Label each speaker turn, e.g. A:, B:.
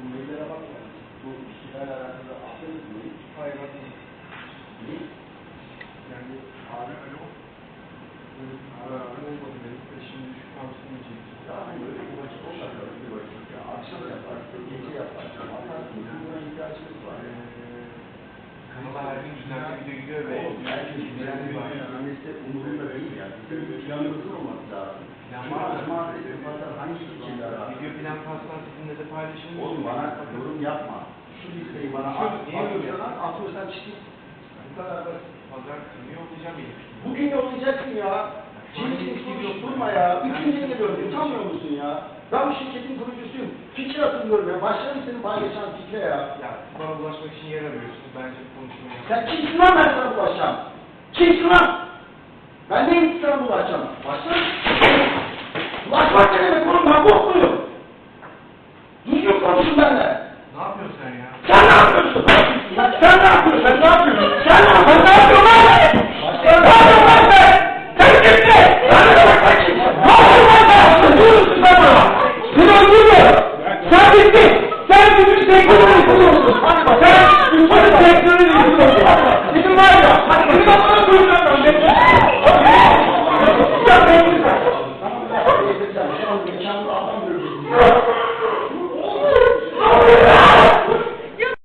A: Bu maillere bakma. Bu işlerle alakalı mı?
B: Hayır atmadım.
A: Ne?
B: Yani abi alo. Abi abi olmadı benim. Eşim düşük tansiyonu çekti.
A: Ya hani böyle bir vakit olmasa bir vakit ya. Akşam yaparsın, gece yaparsın. Atarsın. Buna ihtiyacımız var.
C: Kanala her gün düzenli video gidiyor ve
A: Oğlum herkes düzenli bir annesi umurunda değil ya. Bizim bir planımızın olması lazım. Cuma,
C: var.
A: cumartesi, pazar hangi
C: plan pastan sizinle de paylaşın.
A: Oğlum bana yorum yapma. Şu listeyi bana
C: Şu,
A: at.
C: niye
A: Atıyorsan at, atıyorsan çıkayım. Bu kadar basit.
C: Pazar günü yollayacağım yine.
A: Bugün yollayacaksın ya. Cimrilik gibi durma ya. Üçüncü geliyorum. Utanmıyor musun ya? Ben bu şirketin kurucusuyum. Fikir hatırlıyorum ya. Başlarım senin geçen fikre ya.
C: Ya bana ulaşmak için yer arıyorsunuz. Bence konuşmayı
A: Sen kimsin lan ben sana bulaşacağım? Kimsin lan? Ben neyim sana bulaşacağım? Başlarım. Bulaşmak ne be.
C: Ne yapıyorsun sen ya?
A: Sen ne yapıyorsun? Sen ne yapıyorsun? Sen ne yapıyorsun? Sen ne yapıyorsun? Sen ne yapıyorsun? Sen ne yapıyorsun? Sen be? Sen kimsin? Sen ne yapıyorsun? Ne yapıyorsun be? Sıkıyorsun sen bana. Seni öldürdü. Sen bittin. Sen bütün sektörünü yıkılıyorsun. Sen bütün sektörünü yıkılıyorsun. Bizim var ya. Bizim de sana duyuyorum ben. Sen ne yapıyorsun? Sen ne yapıyorsun?